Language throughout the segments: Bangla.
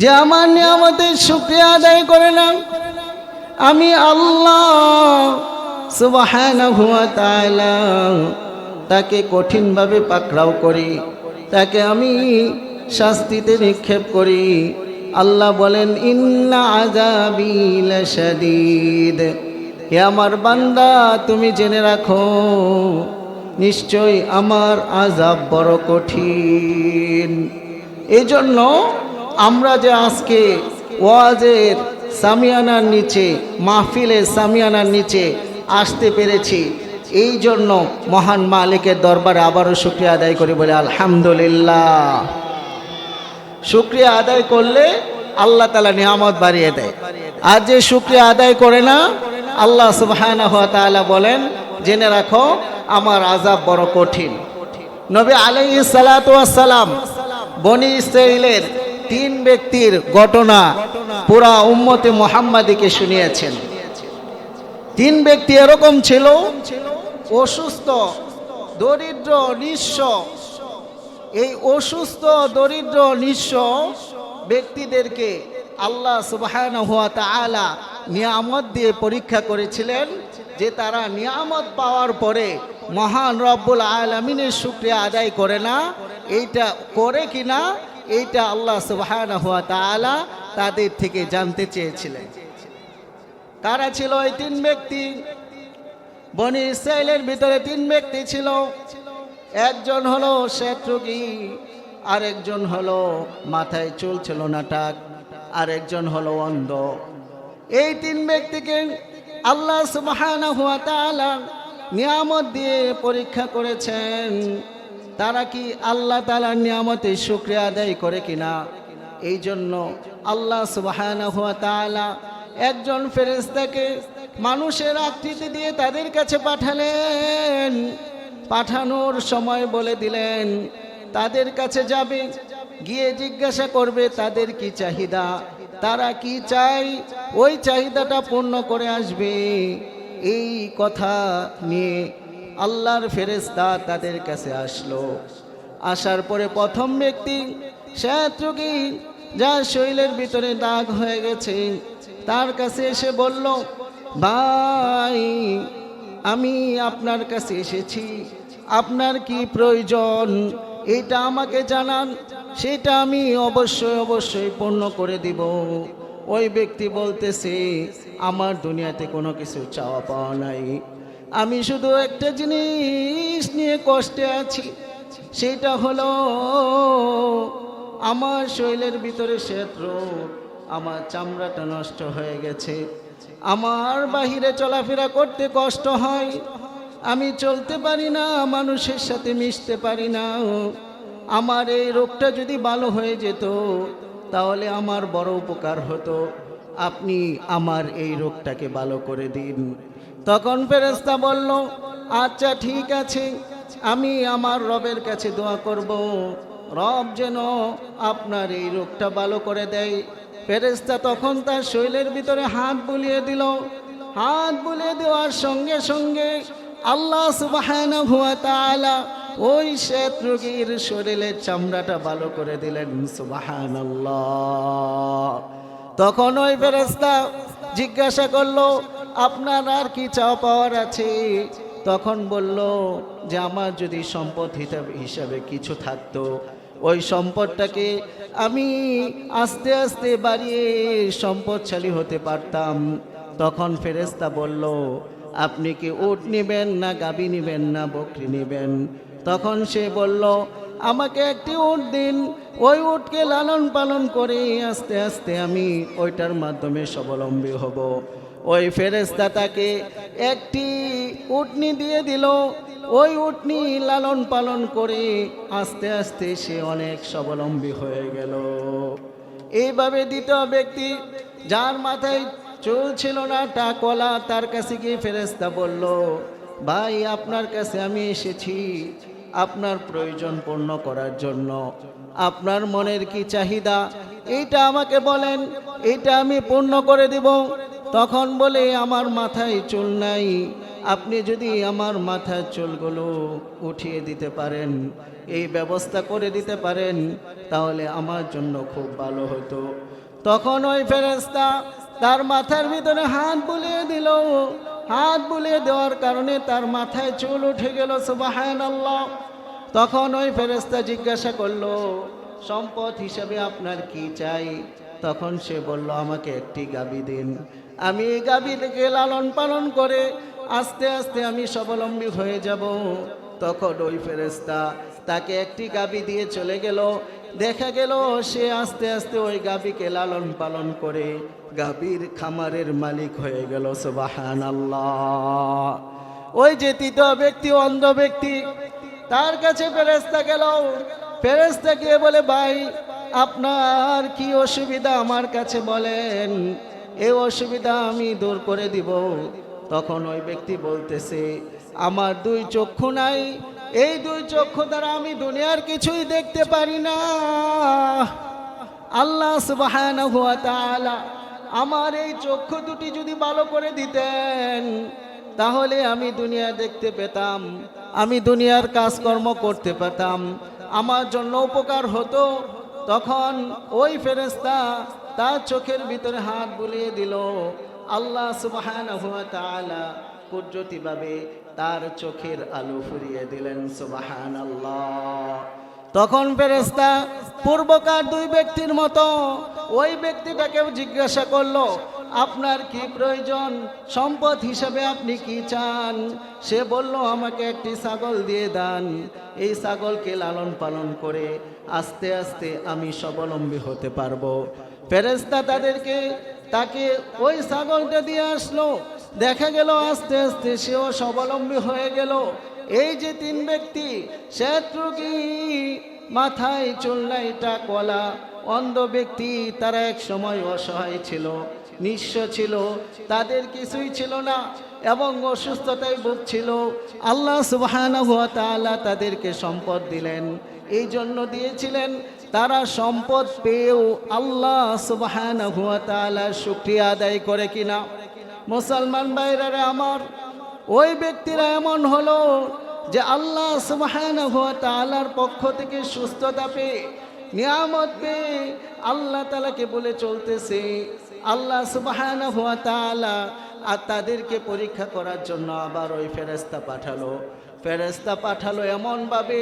যে আমার নিয়ামতের শুক্রিয়া আদায় করে না আমি আল্লাহ তাকে কঠিনভাবে পাকড়াও করি, তাকে আমি শাস্তিতে নিক্ষেপ করি। আল্লাহ বলেন, ইন্না লাশাদীদ। হে আমার বান্দা, তুমি জেনে রাখো নিশ্চয় আমার আজাব বড় কঠিন। এই জন্য আমরা যে আজকে ওয়াজের সামিয়ানার নিচে, মাহফিলের সামিয়ানার নিচে আসতে পেরেছি, এই জন্য মহান মালিকের দরবারে আবারও শুক্রিয়া আদায় করি বলে আলহামদুলিল্লাহ। শুক্রিয়া আদায় করলে আল্লাহ তালা নিয়ামত বাড়িয়ে দেয়। আর যে শুক্রিয়া আদায় করে না, আল্লাহ ওয়া বলেন, জেনে রাখো, আমার আজাব বড় কঠিন। নবী ওয়াস সালাম বনি ইসরাইলের তিন ব্যক্তির ঘটনা পুরা উম্মতে মুহাম্মাদিকে শুনিয়েছেন। তিন ব্যক্তি এরকম ছিল, অসুস্থ, দরিদ্র, নিঃস্ব। এই অসুস্থ, দরিদ্র, নিঃস্ব ব্যক্তিদেরকে আল্লাহ সুবহানাহু ওয়া তাআলা নিয়ামত দিয়ে পরীক্ষা করেছিলেন যে তারা নিয়ামত পাওয়ার পরে মহান রব্বুল আলমিনের শুক্রিয়া আদায় করে না, এইটা করে কিনা এইটা আল্লাহ সুবহানাহু ওয়া তাআলা তাদের থেকে জানতে চেয়েছিলেন। কারা ছিল এই তিন ব্যক্তি? বনি ইসরায়েলের ভিতরে তিন ব্যক্তি ছিল। একজন হলো শেত্রুকি আরেকজন হলো মাথায় চুল ছিল না টাক, আরেকজন হলো অন্ধ। এই তিন ব্যক্তিকে আল্লাহ সুবহানাহু ওয়া তাআলা নিয়ামত দিয়ে পরীক্ষা করেছেন। তারা কি আল্লাহ তাআলার নিয়ামতে শুকরিয়া আদায় করে কিনা? এই জন্য আল্লাহ সুবহানাহু ওয়া তাআলা একজন ফেরেশতাকে মানুষের আকৃতি দিয়ে তাদের কাছে পাঠালেন। পাঠানোর সময় বলে দিলেন, তাদের কাছে যাবে, গিয়ে জিজ্ঞাসা করবে তাদের কি চাহিদা? তারা কি চাই ওই চাহিদাটা পূর্ণ করে আসবে। এই কথা নিয়ে আল্লাহর ফেরেস্তা তাদের কাছে আসলো। আসার পরে প্রথম ব্যক্তি শ্যাত্রকি যার শৈলের ভিতরে দাগ হয়ে গেছে, তার কাছে এসে বলল, ভাই, আমি আপনার কাছে এসেছি। আপনার কি প্রয়োজন? এটা আমাকে জানান। সেটা আমি অবশ্যই অবশ্যই পূর্ণ করে দিব। ওই ব্যক্তি বলতেছে, আমার দুনিয়াতে কোনো কিছু চাওয়া পাওয়া নাই। আমি শুধু একটা জিনিস নিয়ে কষ্টে আছি, সেটা হলো আমার শৈলের ভিতরে ক্ষেত্র আমার চামড়াটা নষ্ট হয়ে গেছে, আমার বাহিরে চলাফেরা করতে কষ্ট হয়, আমি চলতে পারি না, মানুষের সাথে মিশতে পারি না, আমার এই রোগটা যদি ভালো হয়ে যেত, তাহলে আমার বড় উপকার হতো। আপনি আমার এই রোগটাকে ভালো করে দিন। তখন ফেরেস্তা বলল আচ্ছা ঠিক আছে, আমি আমার রবের কাছে দোয়া করব। রব যেন আপনার এই রোগটা ভালো করে দেয়। ফেরেস্তা তখন তার শৈলের ভিতরে হাত বুলিয়ে দিল। হাত বুলিয়ে দেওয়ার সঙ্গে সঙ্গে আল্লাহ তাআলা ওই শ্বেত রোগীর শরীরের চামড়াটা ভালো করে দিলেন। সুবহানাল্লাহ। তখন ওই ফেরেস্তা জিজ্ঞাসা করল, আপনার আর কি চাওয়া পাওয়ার আছে? তখন বলল, যে আমার যদি সম্পদ হিসাবে হিসাবে কিছু থাকতো, ওই সম্পদটাকে আমি আস্তে আস্তে বাড়িয়ে সম্পদশালী হতে পারতাম। তখন ফেরেস্তা বলল, আপনি কি উট নেবেন না গাবি নেবেন না বকরি নেবেন? তখন সে বলল আমাকে একটি উট দিন। ওই উটকে লালন পালন করে আস্তে আস্তে আমি ওইটার মাধ্যমে স্বাবলম্বী হব। ওই ফেরেস্তা তাকে একটি উটনি দিয়ে দিল। ওই উটনি লালন পালন করে আস্তে আস্তে সে অনেক স্বাবলম্বী হয়ে গেল। এইভাবে দ্বিতীয় ব্যক্তি, যার মাথায় চুল ছিল না টাকলা তার কাছে গিয়ে ফেরেস্তা বলল, ভাই, আপনার কাছে আমি এসেছি। আপনার প্রয়োজন পূর্ণ করার জন্য। আপনার মনের কি চাহিদা? এইটা আমাকে বলেন, এইটা আমি পূর্ণ করে দিব। তখন বলে, আমার মাথায় চুল নাই। আপনি যদি আমার মাথার চুলগুলো উঠিয়ে দিতে পারেন, এই ব্যবস্থা করে দিতে পারেন, তাহলে আমার জন্য খুব ভালো হতো। তখন ওই ফেরেস্তা তার মাথার ভিতরে হাত বুলিয়ে দিল। হাত বুলিয়ে দেওয়ার কারণে তার মাথায় চুল উঠে গেল সুবাহান আল্লাহ তখন ওই ফেরেস্তা জিজ্ঞাসা করল, সম্পদ হিসেবে আপনার কি চাই? তখন সে বলল, আমাকে একটি গাবি দিন। আমি এই গাবিটাকে লালন পালন করে আস্তে আস্তে আমি স্বাবলম্বী হয়ে যাব। তখন ওই ফেরেস্তা তাকে একটি গাবি দিয়ে চলে গেল। দেখা গেল সে আস্তে আস্তে ওই গাবিকে লালন পালন করে। গাবির খামারের মালিক হয়ে গেল সুবাহান আল্লাহ ওই যে তৃতীয় ব্যক্তি, অন্ধ ব্যক্তি, তার কাছে ফেরেস্তা গেল। ফেরেস্তা গিয়ে বলে, ভাই, আপনার কি অসুবিধা? আমার কাছে বলেন এই অসুবিধা আমি দূর করে দিব। তখন ওই ব্যক্তি বলতেছে, আমার দুই চক্ষু নাই এই দুই চক্ষু দ্বারা আমি দুনিয়ার কিছুই দেখতে পারি না। আল্লাহ তাআলা আমার এই চক্ষু দুটি যদি ভালো করে দিতেন, তাহলে আমি দুনিয়া দেখতে পেতাম, আমি দুনিয়ার কাজকর্ম করতে পেতাম আমার জন্য উপকার হতো, তখন ওই ফেরেস্তা তার চোখের ভিতরে হাত বুলিয়ে দিল, আল্লাহ তাআলা কুদরতিভাবে তার চোখের আলো ফুরিয়ে দিলেন, সুবহানাল্লাহ। তখন ফেরেস্তা পূর্বকার দুই ব্যক্তির মতো ওই ব্যক্তিটাকেও জিজ্ঞাসা করল, আপনার কি প্রয়োজন? সম্পদ হিসাবে আপনি কি চান? সে বলল, আমাকে একটি ছাগল দিয়ে দান। এই ছাগলকে লালন পালন করে আস্তে আস্তে আমি স্বাবলম্বী হতে পারব। ফেরেস্তা তাদেরকে, তাকে ওই ছাগলটা দিয়ে আসলো। দেখা গেল আস্তে আস্তে সেও স্বাবলম্বী হয়ে গেল। এই যে তিন ব্যক্তি শত্রুকি মাথায় চুল নাই টাকওয়ালা অন্ধ ব্যক্তি, তারা এক সময় অসহায় ছিল, নিঃস্ব ছিল, তাদের কিছুই ছিল না এবং অসুস্থতায় ভুগছিল। আল্লাহ সুবহানাহু ওয়া তাআলা তাদেরকে সম্পদ দিলেন। এই জন্য দিয়েছিলেন, তারা সম্পদ পেয়েও আল্লাহ সুবহানাহু ওয়া তাআলার শুকরিয়া আদায় করে কিনা। মুসলমান ভাইরারে আমার, ওই ব্যক্তিরা এমন হলো যে আল্লাহ সুবহানাহু ওয়া তাআলার পক্ষ থেকে সুস্থতা পেয়ে, নিয়ামত পেয়ে আল্লাহ তালাকে বলে চলতেছে, আল্লাহ সুবহানাহু হুয়া তাআলা আর তাদেরকে পরীক্ষা করার জন্য আবার ওই ফেরেস্তা পাঠালো। ফেরেস্তা পাঠালো এমনভাবে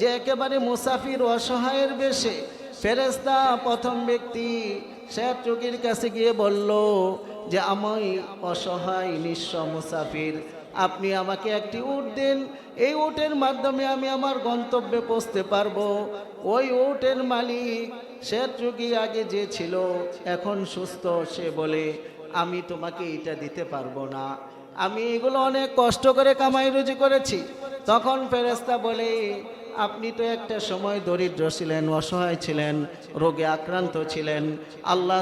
যে একেবারে মুসাফির অসহায়ের বেশে ফেরেস্তা প্রথম ব্যক্তি সে চোখের কাছে গিয়ে বলল যে আমি অসহায়, নিঃস্ব মুসাফির। আপনি আমাকে একটি উট দিন। এই উটের মাধ্যমে আমি আমার গন্তব্যে পৌঁছতে পারব। ওই উটের মালিক, সে চুকি আগে যে ছিল, এখন সুস্থ, সে বলে, আমি তোমাকে এটা দিতে পারব না। আমি এগুলো অনেক কষ্ট করে কামাই রুজি করেছি। তখন ফেরেস্তা বলে, আপনি তো একটা সময় দরিদ্র ছিলেন, অসহায় ছিলেন, রোগে আক্রান্ত ছিলেন। আল্লাহ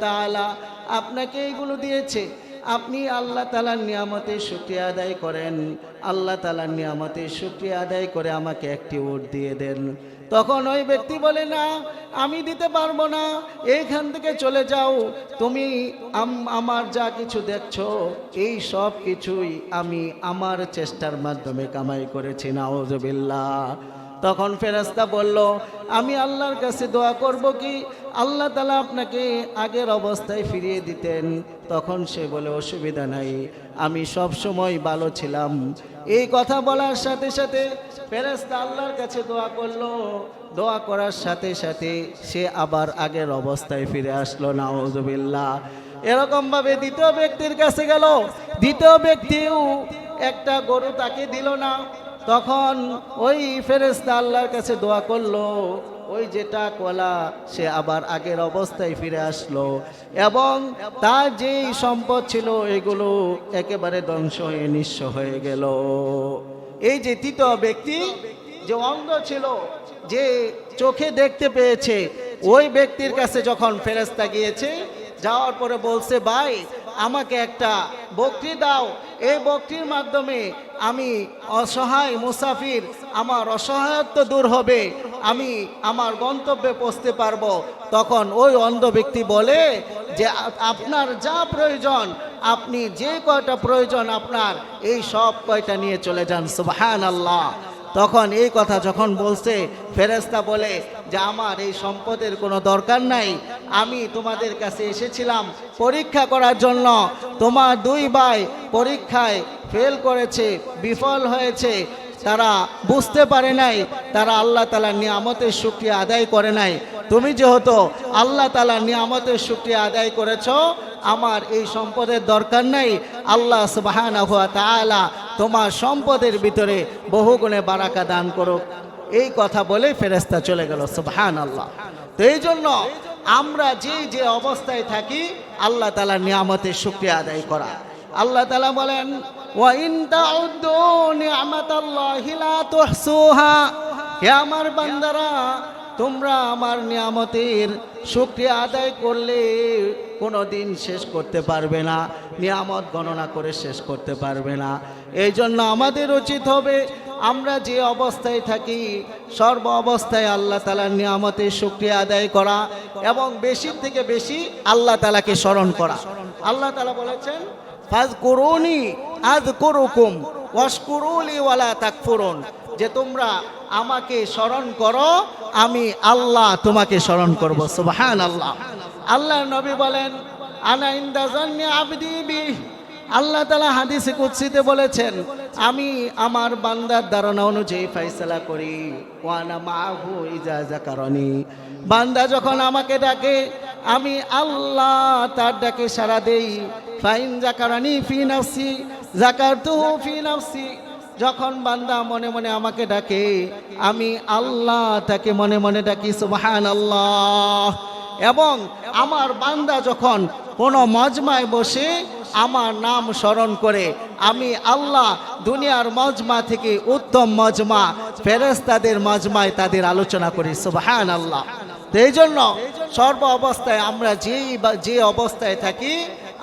তাআলা আপনাকে এইগুলো দিয়েছে। আপনি আল্লাহ তালার নিয়ামতের শুক্রিয়া আদায় করেন। আল্লাহ তালার নিয়ামতের শুক্রিয়া আদায় করে আমাকে একটি উট দিয়ে দেন। তখন ওই ব্যক্তি বলে, না, আমি দিতে পারব না। এইখান থেকে চলে যাও। তুমি আম- আমার যা কিছু দেখছ, এই সব কিছুই আমি আমার চেষ্টার মাধ্যমে কামাই করেছি। নাওজবিল্লা তখন ফেরাস্তা বলল, আমি আল্লাহর কাছে দোয়া করব কি? আল্লাহ তালা আপনাকে আগের অবস্থায় ফিরিয়ে দিতেন, তখন সে বলে, অসুবিধা নাই, আমি সব সময় ভালো ছিলাম। এই কথা বলার সাথে সাথে ফেরেস্তা আল্লাহর কাছে দোয়া করল। দোয়া করার সাথে সাথে সে আবার আগের অবস্থায় ফিরে আসলো নাওজবিল্লা এরকম ভাবে দ্বিতীয় ব্যক্তির কাছে গেল। দ্বিতীয় ব্যক্তিও একটা গরু তাকে দিল না। তখন ওই ফেরেস্তা আল্লাহর কাছে দোয়া করল ওই যেটা কলা সে আবার আগের অবস্থায় ফিরে আসলো। এবং তার যেই সম্পদ ছিল, এগুলো একেবারে ধ্বংস হয়ে, নিঃস্ব হয়ে গেল। এই যে তৃতীয় ব্যক্তি, যে অন্ধ ছিল, যে চোখে দেখতে পেয়েছে, ওই ব্যক্তির কাছে যখন ফেরেস্তা গিয়েছে, যাওয়ার পরে বলছে, ভাই আমাকে একটা বকরি দাও। এই বক্তির মাধ্যমে আমি অসহায় মুসাফির, আমার অসহায়ত্ব দূর হবে। আমি আমার গন্তব্যে পৌঁছতে পারব। তখন ওই অন্ধ ব্যক্তি বলে যে, আপনার যা প্রয়োজন, আপনি যে কয়টা প্রয়োজন আপনার, এই সব কয়টা নিয়ে চলে যান। সুবহান আল্লাহ তখন এই কথা যখন বলছে ফেরেস্তা বলে যে, আমার এই সম্পদের কোনো দরকার নাই। আমি তোমাদের কাছে এসেছিলাম পরীক্ষা করার জন্য। তোমার দুই ভাই পরীক্ষায় ফেল করেছে, বিফল হয়েছে। তারা বুঝতে পারে নাই। তারা আল্লাহ তালার নিয়ামতের শুক্রিয়া আদায় করে নাই। তুমি যেহেতু আল্লাহ তালার নিয়ামতের শুক্রিয়া আদায় করেছ, আমার এই সম্পদের দরকার নাই। আল্লাহ তাআলা তোমার সম্পদের ভিতরে বহুগুণে বারাকা দান করুক। এই কথা বলে ফেরেস্তা চলে গেল সুবহান আল্লাহ তো এই জন্য আমরা যে যে অবস্থায় থাকি, আল্লাহ তালা নিয়ামতের শুক্রিয়া আদায় করা। আল্লাহ তালা বলেন হে আমার বান্দারা তোমরা আমার নিয়ামতের শুক্রিয়া আদায় করলে কোনো দিন শেষ করতে পারবে না, নিয়ামত গণনা করে শেষ করতে পারবে না। এই জন্য আমাদের উচিত হবে আমরা যে অবস্থায় থাকি, সর্ব অবস্থায় আল্লাহ তালার নিয়ামতের শুক্রিয়া আদায় করা এবং বেশি থেকে বেশি আল্লাহ তালাকে স্মরণ করা। আল্লাহ তালা বলেছেন ফাজ করুনি আজ করুকুম ওয়াসকুরুলি ওয়ালা তাকফুরুন। যে তোমরা আমাকে স্মরণ করো, আমি আল্লাহ তোমাকে স্মরণ করব সুবহান আল্লাহ আল্লাহ নবী বলেন, আনা ইন্দা জান্নি আবদি বি। আল্লাহ তালা হাদিসে কুৎসিতে বলেছেন, আমি আমার বান্দার ধারণা অনুযায়ী ফাইসলা করি। ওয়ানা মাহু ইজাজা কারণী বান্দা যখন আমাকে ডাকে, আমি আল্লাহ তার ডাকে সারা দেই। ফাইন জাকারানি ফি নাফসি জাকার ফি নাফসি। যখন বান্দা মনে মনে আমাকে ডাকে, আমি আল্লাহ তাকে মনে মনে ডাকি সুবহান আল্লাহ এবং আমার বান্দা যখন কোনো মজমায় বসে আমার নাম স্মরণ করে, আমি আল্লাহ দুনিয়ার মজমা থেকে উত্তম মজমা ফেরেস্তাদের মজমায় তাদের আলোচনা করি সুবহান আল্লাহ এই জন্য সর্ব অবস্থায় আমরা যেই বা- যে অবস্থায় থাকি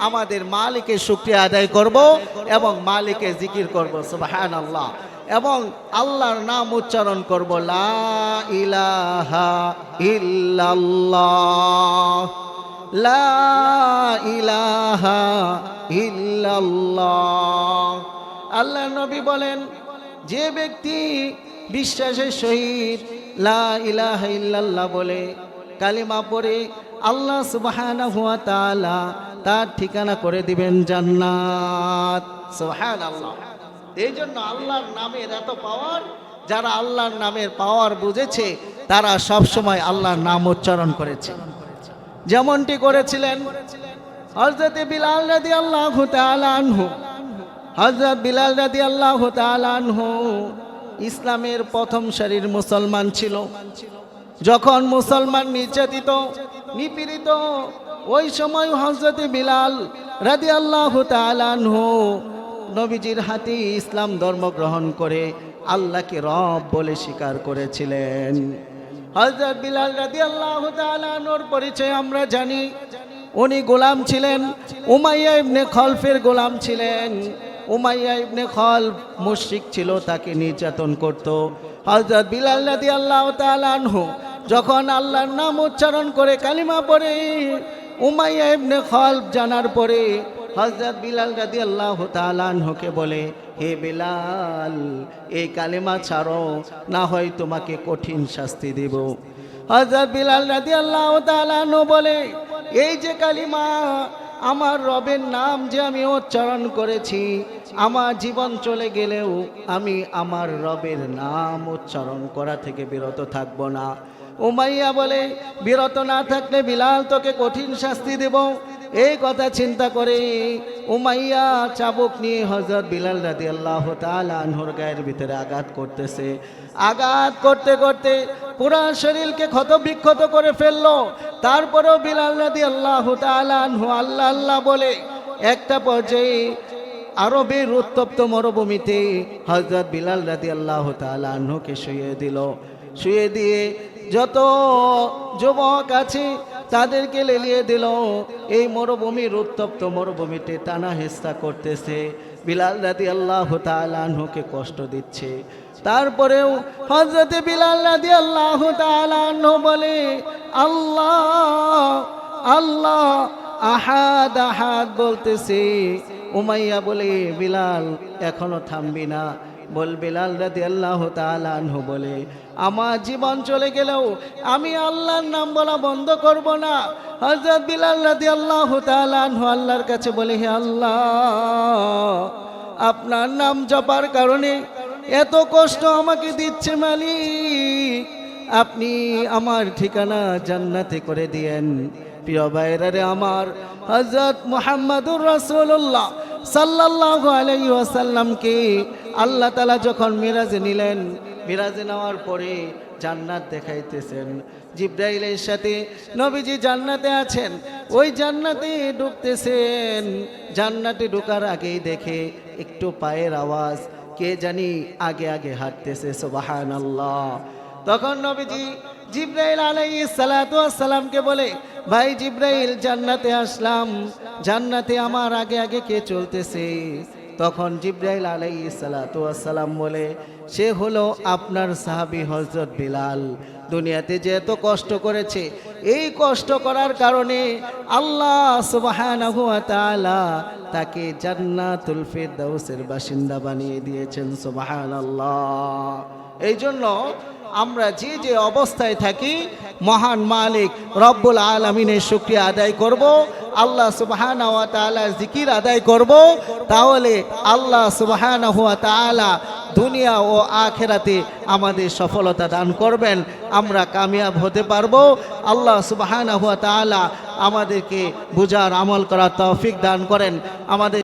আমাদের মালিকের শুক্রিয়া আদায় করব এবং মালিকের জিকির করব সুবাহান আল্লাহ এবং আল্লাহর নাম উচ্চারণ করব, লা ইলাহা লা ইলাহা আল্লাহ নবী বলেন, যে ব্যক্তি বিশ্বাসের সহিত লা ইলাহা ইল্লাল্লাহ বলে কালিমা পড়ে, আল্লাহ তাআলা তার ঠিকানা করে দিবেন জান্নাত। সুবহানাল্লাহ। এই জন্য আল্লাহর নামের এত পাওয়ার যারা আল্লাহর নামের পাওয়ার বুঝেছে, তারা সব সময় আল্লাহর নাম উচ্চারণ করেছে। যেমনটি করেছিলেন হজরত বিলাল রাদি আল্লাহ আনহু। হজরত বিলাল রাদি আল্লাহ আনহু ইসলামের প্রথম সারির মুসলমান ছিল। যখন মুসলমান নির্যাতিত, নিপীড়িত ওই সময় হজরত বিলাল রাদি আল্লাহ আনহু নবীজির হাতে ইসলাম ধর্ম গ্রহণ করে আল্লাহকে রব বলে স্বীকার করেছিলেন। হজরত বিলাল রাদি আল্লাহ তালানোর পরিচয় আমরা জানি। উনি গোলাম ছিলেন, উমাইয়া ইবনে খলফের গোলাম ছিলেন। উমাইয়া ইবনে খলফ মুশরিক ছিল, তাকে নির্যাতন করত। হজরত বিলাল রাদি আল্লাহ তালানহু যখন আল্লাহর নাম উচ্চারণ করে কালিমা পড়ে উমাইয়া ইবনে খলফ জানার পরে হজরত বিলাল রাদি আল্লাহ তালানহুকে বলে, হে বিলাল, এই কালেমা ছাড়ো, না হয় তোমাকে কঠিন শাস্তি দেব। হজরত বিলাল রাদি আল্লাহ তালানহু বলে, এই যে কালিমা, আমার রবের নাম যে আমি উচ্চারণ করেছি, আমার জীবন চলে গেলেও আমি আমার রবের নাম উচ্চারণ করা থেকে বিরত থাকব না। উমাইয়া বলে, বিরত না থাকলে বিলাল তোকে কঠিন শাস্তি দেব। এই কথা চিন্তা করে উমাইয়া চাবুক নিয়ে হজরত বিলাল রাদি আল্লাহ আনহুর গায়ের ভিতরে আঘাত করতেছে। আঘাত করতে করতে পুরা শরীরকে ক্ষত বিক্ষত করে ফেলল। তারপরেও বিলাল রাদি আল্লাহ আনহু আল্লাহ আল্লাহ বলে, একটা পর্যায়ে আরবের উত্তপ্ত মরুভূমিতে হজরত বিলাল রাদি আল্লাহ আনহুকে শুয়ে দিল। শুয়ে দিয়ে যত যুবক আছে, তাদেরকে লেলিয়ে দিল। এই মরুভূমির উত্তপ্ত মরুভূমিতে টানা হেস্তা করতেছে। বিলাল রাদি আল্লাহ তালানহুকে কষ্ট দিচ্ছে। তারপরেও হজরতে বিলাল রাদি আল্লাহ তালানহু বলে, আল্লাহ আল্লাহ, আহাদ আহাদ বলতেছে। উমাইয়া বলে, বিলাল, এখনও থামবি না। বল বিলাল রাদি আল্লাহ তালানহু বলে, আমার জীবন চলে গেলেও আমি আল্লাহর নাম বলা বন্ধ করব না। হজরত বিলাল রাদি আল্লাহ তালানহু আল্লাহর কাছে বলে, হে আল্লাহ, আপনার নাম জপার কারণে এত কষ্ট আমাকে দিচ্ছে মালিক। আপনি আমার ঠিকানা জান্নাতে করে দিয়েন। প্রিয় বাইরারে আমার হজরত মোহাম্মদুর রসুল্লাহ সাল্লাহ আলাই ওয়াসাল্লামকে আল্লাহ তালা যখন মিরাজে নিলেন, মিরাজে নেওয়ার পরে জান্নাত দেখাইতেছেন। জিব্রাইলের সাথে নবীজি জান্নাতে আছেন, ওই জান্নাতে ঢুকতেছেন। জান্নাতে ঢোকার আগেই দেখে একটু পায়ের আওয়াজ, কে জানি আগে আগে হাঁটতেছে সোবাহান আল্লাহ তখন নবীজি জিব্রাইল আলাই সালাতামকে বলে, ভাই জিব্রাইল, জান্নাতে আসলাম। জান্নাতে আমার আগে আগে কে চলতেছে? তখন জিব্রাইল আলাই সালাতাম বলে, সে হলো আপনার সাহাবি হজরত বিলাল। দুনিয়াতে যে এত কষ্ট করেছে, এই কষ্ট করার কারণে আল্লাহ তাআলা তাকে জান্নাতুল ফিরদাউসের বাসিন্দা বানিয়ে দিয়েছেন, সুবহানাল্লাহ। এই জন্য আমরা যে যে অবস্থায় থাকি, মহান মালিক রব্বুল আলমিনের শুক্রিয়া আদায় করব, আল্লাহ সুবাহানা ওয়া জিকির আদায় করব, তাহলে আল্লাহ সুবাহানা হুয়া তাআলা দুনিয়া ও আখেরাতে আমাদের সফলতা দান করবেন, আমরা কামিয়াব হতে পারব, আল্লাহ সুবাহানা হুয়া তাআলা আমাদেরকে বুঝার আমল করার তৌফিক দান করেন, আমাদের